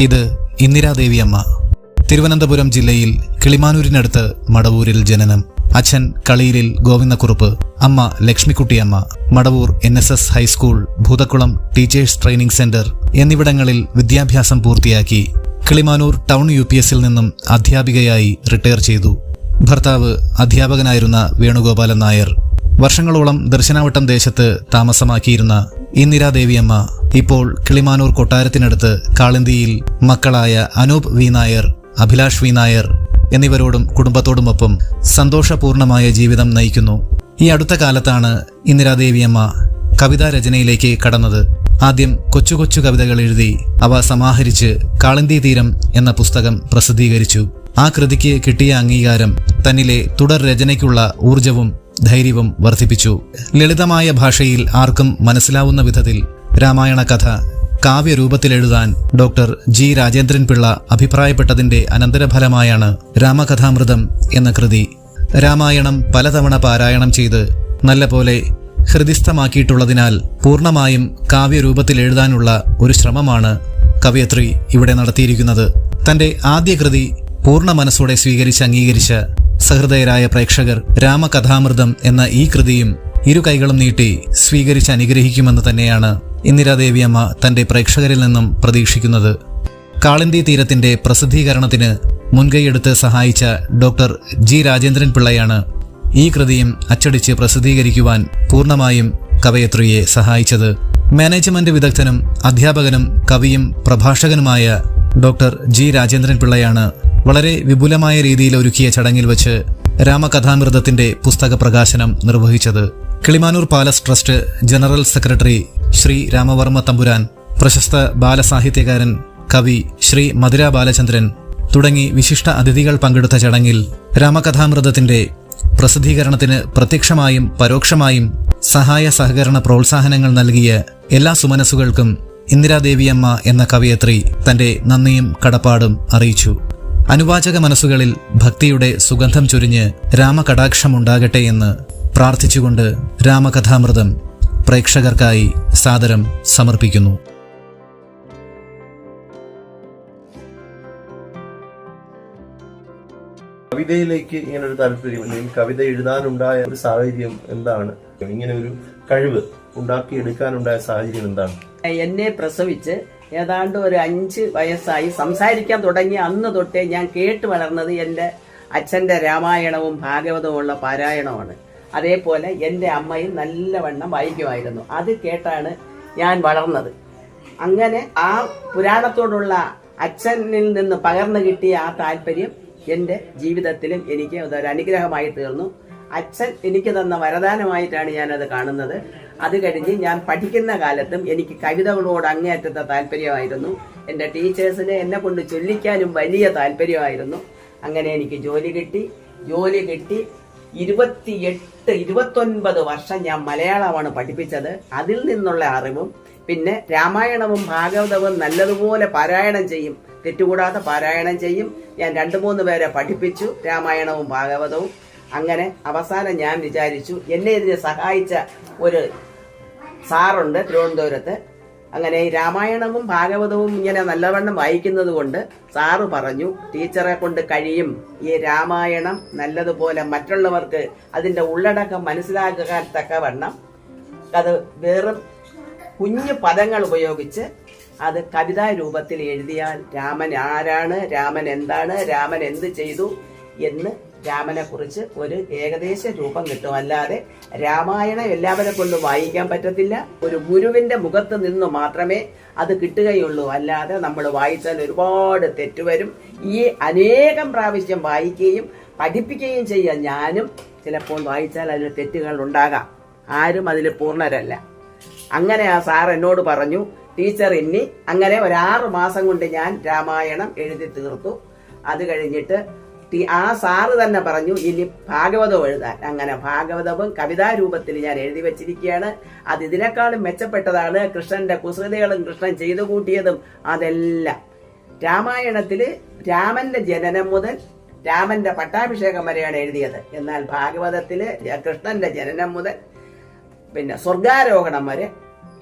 ഇത് ഇന്ദിരാദേവി അമ്മ തിരുവനന്തപുരം ജില്ലയിൽ കിളിമാനൂരിനടുത്ത് മടവൂരിൽ ജനനം. അച്ഛൻ കളിയിലിൽ ഗോവിന്ദക്കുറുപ്പ് അമ്മ Lakshmikuttyamma. Madavoor N S S high school Bhoothakkulam teachers training centre എന്നിവിടങ്ങളിൽ വിദ്യാഭ്യാസം പൂർത്തിയാക്കി. കിളിമാനൂർ ടൗൺ യു പി എസിൽ നിന്നും അധ്യാപികയായി റിട്ടയർ ചെയ്തു. ഭർത്താവ് അധ്യാപകനായിരുന്ന വേണുഗോപാലൻ നായർ. വർഷങ്ങളോളം ദർശനാവട്ടം ദേശത്ത് താമസമാക്കിയിരുന്ന ഇന്ദിരാദേവിയമ്മ ഇപ്പോൾ കിളിമാനൂർ കൊട്ടാരത്തിനടുത്ത് കാളിന്തിയിൽ മക്കളായ അനൂപ് വി നായർ അഭിലാഷ് വി നായർ എന്നിവരോടും കുടുംബത്തോടുമൊപ്പം സന്തോഷപൂർണമായ ജീവിതം നയിക്കുന്നു. ഈ അടുത്ത കാലത്താണ് ഇന്ദിരാദേവിയമ്മ കവിതാ രചനയിലേക്ക് കടന്നത്. ആദ്യം കൊച്ചു കൊച്ചു കവിതകൾ എഴുതി അവ സമാഹരിച്ച് കാളിന്തി തീരം എന്ന പുസ്തകം പ്രസിദ്ധീകരിച്ചു. ആ കൃതിക്ക് കിട്ടിയ അംഗീകാരം തന്നിലെ തുടർ രചനയ്ക്കുള്ള ഊർജവും ധൈര്യവും വർദ്ധിപ്പിച്ചു. ലളിതമായ ഭാഷയിൽ ആർക്കും മനസ്സിലാവുന്ന വിധത്തിൽ രാമായണ കഥ കാവ്യരൂപത്തിലെഴുതാൻ ഡോക്ടർ ജി രാജേന്ദ്രൻ പിള്ള അഭിപ്രായപ്പെട്ടതിന്റെ അനന്തരഫലമായാണ് രാമകഥാമൃതം എന്ന കൃതി. രാമായണം പലതവണ പാരായണം ചെയ്ത് നല്ലപോലെ ഹൃദിസ്ഥമാക്കിയിട്ടുള്ളതിനാൽ പൂർണമായും കാവ്യരൂപത്തിൽ എഴുതാനുള്ള ഒരു ശ്രമമാണ് കവയത്രി ഇവിടെ നടത്തിയിരിക്കുന്നത്. തന്റെ ആദ്യ കൃതി പൂർണ മനസ്സോടെ സ്വീകരിച്ച് അംഗീകരിച്ച സഹൃദയരായ പ്രേക്ഷകർ രാമകഥാമൃതം എന്ന ഈ കൃതിയും ഇരു കൈകളും നീട്ടി സ്വീകരിച്ച് അനുഗ്രഹിക്കുമെന്ന് തന്നെയാണ് ഇന്ദിരാദേവിയമ്മ തന്റെ പ്രേക്ഷകരിൽ നിന്നും പ്രതീക്ഷിക്കുന്നത്. കാളിന്തി തീരത്തിന്റെ പ്രസിദ്ധീകരണത്തിന് മുൻകൈയെടുത്ത് സഹായിച്ച ഡോക്ടർ ജി രാജേന്ദ്രൻ പിള്ളയാണ് ഈ കൃതിയും അച്ചടിച്ച് പ്രസിദ്ധീകരിക്കുവാൻ പൂർണമായും കവയത്രിയെ സഹായിച്ചത്. മാനേജ്മെന്റ് വിദഗ്ധനും അധ്യാപകനും കവിയും പ്രഭാഷകനുമായ ഡോക്ടർ ജി രാജേന്ദ്രൻ പിള്ളയാണ് വളരെ വിപുലമായ രീതിയിൽ ഒരുക്കിയ ചടങ്ങിൽ വെച്ച് രാമകഥാമൃതത്തിന്റെ പുസ്തക പ്രകാശനം നിർവഹിച്ചത്. Kilimanoor palace trust general secretary Shri Ramavarma Thampuran പ്രശസ്ത ബാലസാഹിത്യകാരൻ കവി ശ്രീ മധുര ബാലചന്ദ്രൻ തുടങ്ങി വിശിഷ്ട അതിഥികൾ പങ്കെടുത്ത ചടങ്ങിൽ രാമകഥാമൃതത്തിന്റെ പ്രസിദ്ധീകരണത്തിന് പ്രത്യക്ഷമായും പരോക്ഷമായും സഹായ സഹകരണ പ്രോത്സാഹനങ്ങൾ നൽകിയ എല്ലാ സുമനസ്സുകൾക്കും ഇന്ദിരാദേവിയമ്മ എന്ന കവയത്രി തന്റെ നന്ദിയും കടപ്പാടും അറിയിച്ചു. അനുവാചക മനസ്സുകളിൽ ഭക്തിയുടെ സുഗന്ധം ചൊരിഞ്ഞ് രാമകടാക്ഷമുണ്ടാകട്ടെ എന്ന് പ്രാർത്ഥിച്ചുകൊണ്ട് രാമകഥാമൃതം പ്രേക്ഷകർക്കായി സാദരം സമർപ്പിക്കുന്നു. കവിതയിലേക്ക് ഇങ്ങനെ ഒരു താല്പര്യം അല്ലെങ്കിൽ കവിത എഴുതാനുണ്ടായ ഒരു സാഹചര്യം എന്താണ്? ഇങ്ങനെ ഒരു കഴിവ് ഉണ്ടാക്കിയെടുക്കാനുണ്ടായ സാഹചര്യം എന്താണ്? എന്നെ പ്രസവിച്ച് ഏതാണ്ട് ഒരു അഞ്ച് വയസ്സായി സംസാരിക്കാൻ തുടങ്ങിയ അന്ന് തൊട്ടേ ഞാൻ കേട്ട് വളർന്നത് എന്റെ അച്ഛന്റെ രാമായണവും ഭാഗവതവും ഉള്ള പാരായണമാണ്. അതേപോലെ എന്റെ അമ്മയും നല്ലവണ്ണം വായിക്കുമായിരുന്നു. അത് കേട്ടാണ് ഞാൻ വളർന്നത്. അങ്ങനെ ആ പുരാണത്തോടുള്ള അച്ഛനിൽ നിന്ന് പകർന്നു കിട്ടിയ ആ താല്പര്യം എന്റെ ജീവിതത്തിലും എനിക്ക് അതൊരു അനുഗ്രഹമായി തീർന്നു. അച്ഛൻ എനിക്ക് തന്ന വരദാനമായിട്ടാണ് ഞാനത് കാണുന്നത്. അത് കഴിഞ്ഞ് ഞാൻ പഠിക്കുന്ന കാലത്തും എനിക്ക് കവിതകളോട് അങ്ങേയറ്റത്തെ താല്പര്യമായിരുന്നു. എന്റെ ടീച്ചേഴ്സിനെ എന്നെ കൊണ്ട് ചൊല്ലിക്കാനും വലിയ താല്പര്യമായിരുന്നു. അങ്ങനെ എനിക്ക് ജോലി കിട്ടി. ജോലി കിട്ടി. ഇരുപത്തിയെട്ട് ഇരുപത്തൊൻപത് വർഷം ഞാൻ മലയാളമാണ് പഠിപ്പിച്ചത്. അതിൽ നിന്നുള്ള അറിവും പിന്നെ രാമായണവും ഭാഗവതവും നല്ലതുപോലെ പാരായണം ചെയ്യും. തെറ്റുകൂടാതെ പാരായണം ചെയ്യും. ഞാൻ രണ്ടു മൂന്ന് പേരെ പഠിപ്പിച്ചു രാമായണവും ഭാഗവതവും. അങ്ങനെ അവസാനം ഞാൻ വിചാരിച്ചു എന്നെ ഇതിനെ സഹായിച്ച ഒരു സാറുണ്ട് തിരുവനന്തപുരത്ത്. അങ്ങനെ രാമായണവും ഭാഗവതവും ഇങ്ങനെ നല്ലവണ്ണം വായിക്കുന്നത് കൊണ്ട് സാറ് പറഞ്ഞു ടീച്ചറെ കൊണ്ട് കഴിയും. ഈ രാമായണം നല്ലതുപോലെ മറ്റുള്ളവർക്ക് അതിന്റെ ഉള്ളടക്കം മനസ്സിലാക്കാൻ തക്കവണ്ണം. അത് വെറും കുഞ്ഞു പദങ്ങൾ ഉപയോഗിച്ച് അത് കവിതാ രൂപത്തിൽ എഴുതിയാൽ രാമൻ ആരാണ് രാമൻ എന്താണ് രാമൻ എന്ത് ചെയ്തു എന്ന് രാമനെ കുറിച്ച് ഒരു ഏകദേശ രൂപം കിട്ടും. അല്ലാതെ രാമായണം എല്ലാവരെ കൊണ്ടും വായിക്കാൻ പറ്റത്തില്ല. ഒരു ഗുരുവിന്റെ മുഖത്ത് നിന്ന് മാത്രമേ അത് കിട്ടുകയുള്ളൂ. അല്ലാതെ നമ്മൾ വായിച്ചാൽ ഒരുപാട് തെറ്റുവരും ഈ അനേകം പ്രാവശ്യം വായിക്കുകയും പഠിപ്പിക്കുകയും ചെയ്യാം ഞാനും ചിലപ്പോൾ വായിച്ചാൽ അതിന് തെറ്റുകൾ ഉണ്ടാകാം. ആരും അതിൽ പൂർണരല്ല. അങ്ങനെ ആ സാർ എന്നോട് പറഞ്ഞു ടീച്ചർ ഇനി അങ്ങനെ ഒരാറ് മാസം കൊണ്ട് ഞാൻ രാമായണം എഴുതി തീർത്തു. അത് കഴിഞ്ഞിട്ട് ആ സാറ് തന്നെ പറഞ്ഞു ഇനി ഭാഗവതം എഴുതാൻ. അങ്ങനെ ഭാഗവതവും കവിതാരൂപത്തിൽ ഞാൻ എഴുതി വെച്ചിരിക്കുകയാണ്. അത് ഇതിനേക്കാളും മെച്ചപ്പെട്ടതാണ്. കൃഷ്ണന്റെ കുസൃതികളും കൃഷ്ണൻ ചെയ്തു കൂട്ടിയതും അതെല്ലാം. രാമായണത്തിൽ രാമന്റെ ജനനം മുതൽ രാമന്റെ പട്ടാഭിഷേകം വരെയാണ് എഴുതിയത്. എന്നാൽ ഭാഗവതത്തിൽ കൃഷ്ണന്റെ ജനനം മുതൽ പിന്നെ സ്വർഗാരോഹണം വരെ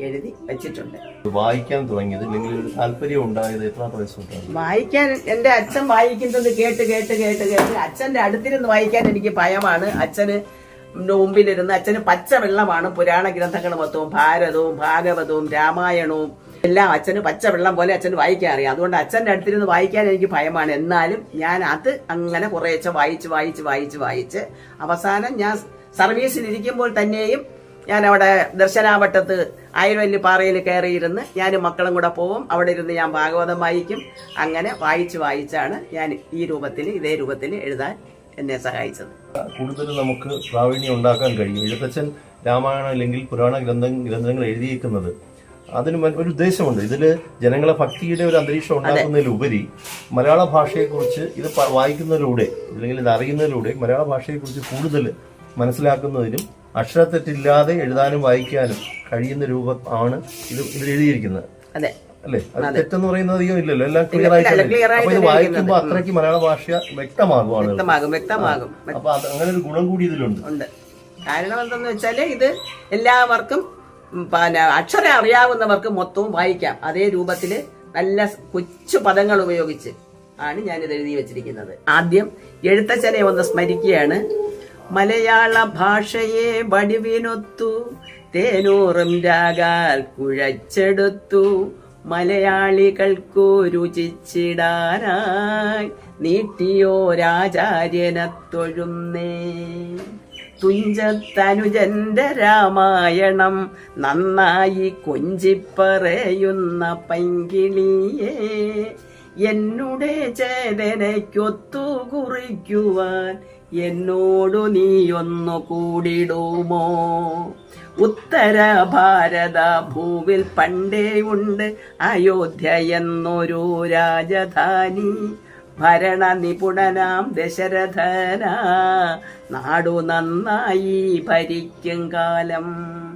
എഴുതി വെച്ചിട്ടുണ്ട്. വായിക്കാൻ തുടങ്ങിയത് അല്ലെങ്കിൽ ഒരു താല്പര്യം ഉണ്ടായത് എത്ര വായിക്കാൻ എന്റെ അച്ഛൻ വായിക്കുന്നത് കേട്ട് കേട്ട് കേട്ട് കേട്ട് അച്ഛന്റെ അടുത്തിരുന്ന് വായിക്കാൻ എനിക്ക് ഭയമാണ്. അച്ഛന് മുമ്പിലിരുന്ന് അച്ഛന് പച്ച വെള്ളമാണ് പുരാണ ഗ്രന്ഥങ്ങൾ മൊത്തവും ഭാരതവും ഭാഗവതവും രാമായണവും എല്ലാം അച്ഛന് പച്ച വെള്ളം പോലെ അച്ഛന് വായിക്കാൻ അറിയാം. അതുകൊണ്ട് അച്ഛന്റെ അടുത്തിരുന്ന് വായിക്കാൻ എനിക്ക് ഭയമാണ്. എന്നാലും ഞാൻ അത് അങ്ങനെ കുറേശ്ശെ വായിച്ച് വായിച്ച് വായിച്ച് വായിച്ച് അവസാനം ഞാൻ സർവീസിൽ സർവീസിലിരിക്കുമ്പോൾ തന്നെയും ഞാൻ അവിടെ ദർശനാവട്ടത്ത് ആയിരവല്ലി പാറയിൽ കയറിയിരുന്ന് ഞാൻ മക്കളും കൂടെ പോവും. അവിടെ ഇരുന്ന് ഞാൻ ഭാഗവതം വായിക്കും. അങ്ങനെ വായിച്ച് വായിച്ചാണ് ഞാൻ ഈ രൂപത്തിൽ ഇതേ രൂപത്തിൽ എഴുതാൻ എന്നെ സഹായിച്ചത്. കൂടുതൽ നമുക്ക് പ്രാവീണ്യം ഉണ്ടാക്കാൻ കഴിയും. എഴുത്തച്ഛൻ രാമായണം അല്ലെങ്കിൽ പുരാണ ഗ്രന്ഥ ഗ്രന്ഥങ്ങൾ എഴുതിയിരിക്കുന്നത് അതിന് ഒരു ഉദ്ദേശമുണ്ട്. ഇതിൽ ജനങ്ങളെ ഭക്തിയുടെ ഒരു അന്തരീക്ഷം ഉണ്ടാക്കുന്നതിലുപരി മലയാള ഭാഷയെക്കുറിച്ച് ഇത് വായിക്കുന്നതിലൂടെ അല്ലെങ്കിൽ ഇത് അറിയുന്നതിലൂടെ മലയാള ഭാഷയെക്കുറിച്ച് കൂടുതൽ മനസ്സിലാക്കുന്നതിനും അക്ഷരത്തെറ്റില്ലാതെ എഴുതാനും വായിക്കാനും കഴിയുന്ന രൂപം ആണ് ഇത് ഇതിൽ എഴുതിയിരിക്കുന്നത്. അതെ. അല്ലേ? അത് തെറ്റെന്ന് പറയുന്നത് അധികം ഇല്ലല്ലോ. എല്ലാം ക്ലിയർ ആയിട്ട് അപ്പൊ ഇത് വായിക്കുമ്പോൾ അത്രയ്ക്ക് മലയാള ഭാഷ വ്യക്തമാകുവാണ് വ്യക്തമാകും വ്യക്തമാകും. അപ്പൊ അങ്ങനെ ഒരു ഗുണം കൂടി ഇതിലുണ്ട്. ഉണ്ട്. കാരണം എന്തെന്ന് വെച്ചാൽ ഇത് എല്ലാവർക്കും പിന്നെ അക്ഷരം അറിയാവുന്നവർക്ക് മൊത്തവും വായിക്കാം. അതേ രൂപത്തിൽ നല്ല കൊച്ചു പദങ്ങൾ ഉപയോഗിച്ച് ആണ് ഞാനിത് എഴുതി വെച്ചിരിക്കുന്നത്. ആദ്യം എഴുത്തച്ഛനെ ഒന്ന് സ്മരിക്കുകയാണ്. മലയാള ഭാഷയെ വടിവിനൊത്തു തേനൂറും രാഗാൽ കുഴച്ചെടുത്തു. മലയാളികൾക്കു രുചിച്ചിടാനായി തൊഴുന്നേ തുഞ്ചത്തനുജന്റെ രാമായണം നന്നായി കൊഞ്ചിപ്പറയുന്ന പൈങ്കിളിയെ എന്നുടെ ചേതനയ്ക്കൊത്തു കുറിക്കുവാൻ എന്നോടു നീയൊന്നു കൂടിടുമോ? ഉത്തര ഭാരത ഭൂവിൽ പണ്ടേയുണ്ട് അയോധ്യ എന്നൊരു രാജധാനി. ഭരണ നിപുണനാം ദശരഥന. നാടു നന്നായി ഭരിക്കും കാലം.